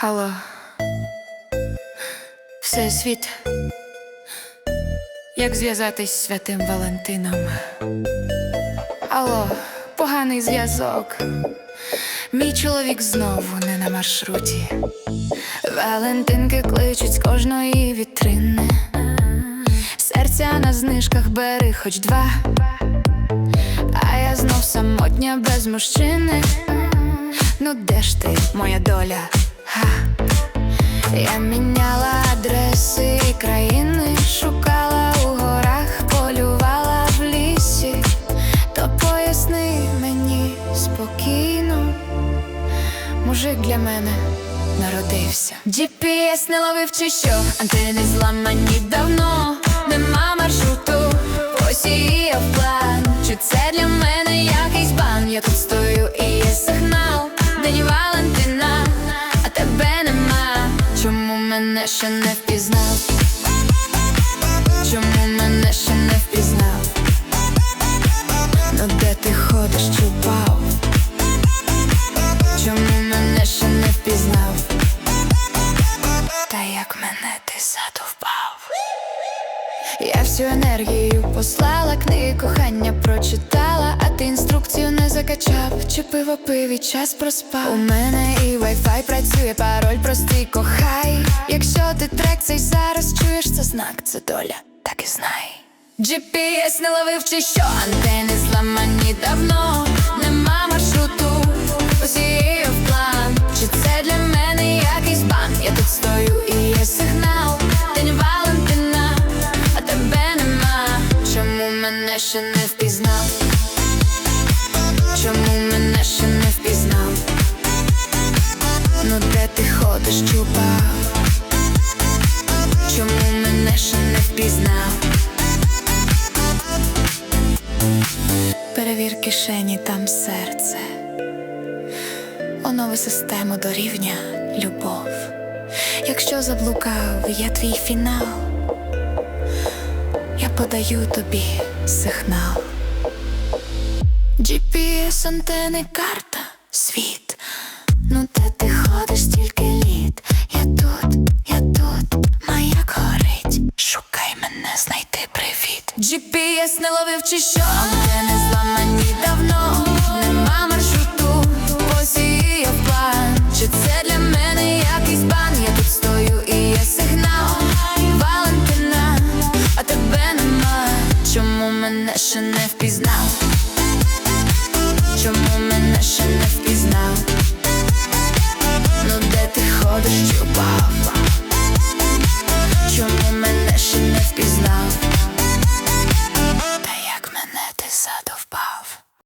Алло. Всесвіт. Як зв'язатись з святим Валентином? Алло, поганий зв'язок. Мій чоловік знову не на маршруті. Валентинки кличуть з кожної вітрини. Серця на знижках бери хоч два. А я знов самотня без мужчини. Ну де ж ти, моя доля? Я міняла адреси країни, шукала у горах, полювала в лісі, то поясни мені спокійно, мужик для мене народився. GPS не ловив чи що, антени зламані давно, нема маршруту, посіяв план. Чи це для мене ще не впізнав? Чому мене ще не впізнав? Ну де ти ходиш, чупав? Чому мене ще не впізнав? Та як мене ти задовбав? Я всю енергію послала, книги кохання прочитала, а ти інструкцію не закачав. Чи пиво пив і час проспав. У мене і вайфай працює, пароль простий кохай. Ти трек цей зараз чуєш, це знак, це доля, так і знай. GPS не ловив чи що, антени зламані давно, нема маршруту, посіяв план. Чи це для мене якийсь бан? Я тут стою і є сигнал, день Валентина, а тебе нема. Чому мене ще не впізнав? Чому мене ще не впізнав? Ну де ти ходиш, чупав? Впізнав? Перевір кишені, там серце. Онови систему до рівня любов. Якщо заблукав, я твій фінал. Я подаю тобі сигнал. GPS, антени, карта, світ. GPS не ловив, чи що? Де не зламані давно, нема маршруту, посіяв план, чи це для мене якийсь бан, я тут стою і є сигнал, Валентина, а тебе нема, чому мене ще не впізнав? Чому мене ще не впізнав?